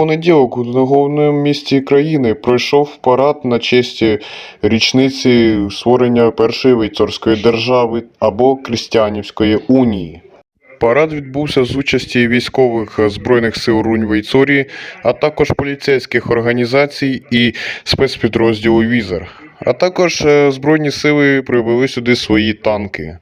понеділок у головному місті країни пройшов парад на честь річниці створення першої вейцорської держави або Крістіанівської унії. Парад відбувся з участі військових Збройних сил Рунь Вейцорії, а також поліцейських організацій і спецпідрозділу Візер. А також е, Збройні сили привели сюди свої танки.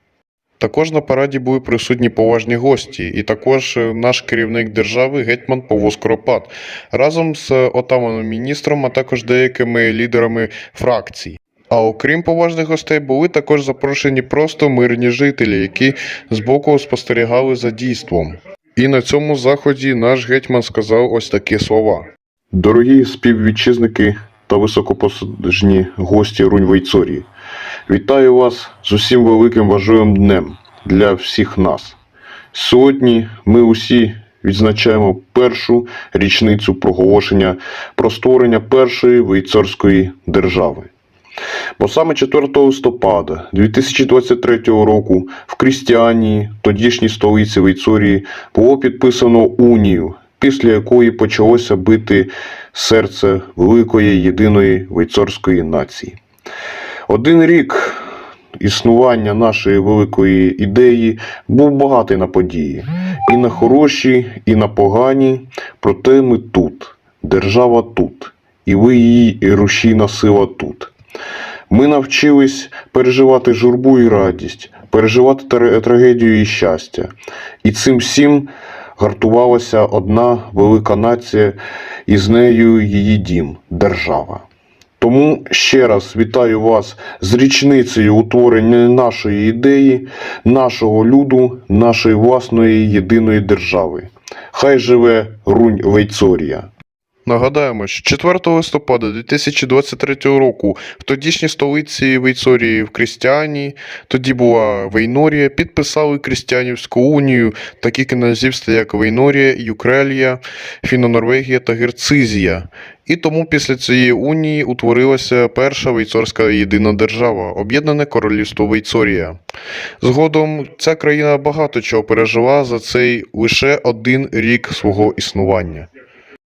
Також на параді були присутні поважні гості, і також е, наш керівник держави гетьман Павло Скоропад разом з отаманом міністром, а також деякими лідерами фракцій. А окрім поважних гостей, були також запрошені просто мирні жителі, які збоку спостерігали за дійством. І на цьому заході наш гетьман сказав ось такі слова: Дорогі співвітчизники та високопосажні гості Рунь Вейцорії, вітаю вас з усім великим важливим днем для всіх нас. Сьогодні ми усі відзначаємо першу річницю проголошення про створення першої вейцорської держави. Бо саме 4 листопада 2023 року в Крістіанії, тодішній столиці Вейцорії, було підписано унію, після якої почалося бити серце великої єдиної вейцорської нації. Один рік існування нашої великої ідеї був багатий на події. І на хороші, і на погані. Проте ми тут, держава тут, і ви її і рушійна сила тут. Ми навчились переживати журбу і радість, переживати трагедію і щастя. І цим всім гартувалася одна велика нація, і з нею її дім держава. Тому ще раз вітаю вас з річницею утворення нашої ідеї, нашого люду, нашої власної єдиної держави. Хай живе Рунь Вейцорія. Нагадаємо, що 4 листопада 2023 року в тодішній столиці Вейцорії в Крістіані, тоді була Вейнорія, підписали Крістіанівську унію, такі князівства, як Вейнорія, Юкрелія, Фіно-Норвегія та Герцизія. І тому після цієї унії утворилася перша вейцорська єдина держава, об'єднане королівство Вейцорія. Згодом ця країна багато чого пережила за цей лише один рік свого існування.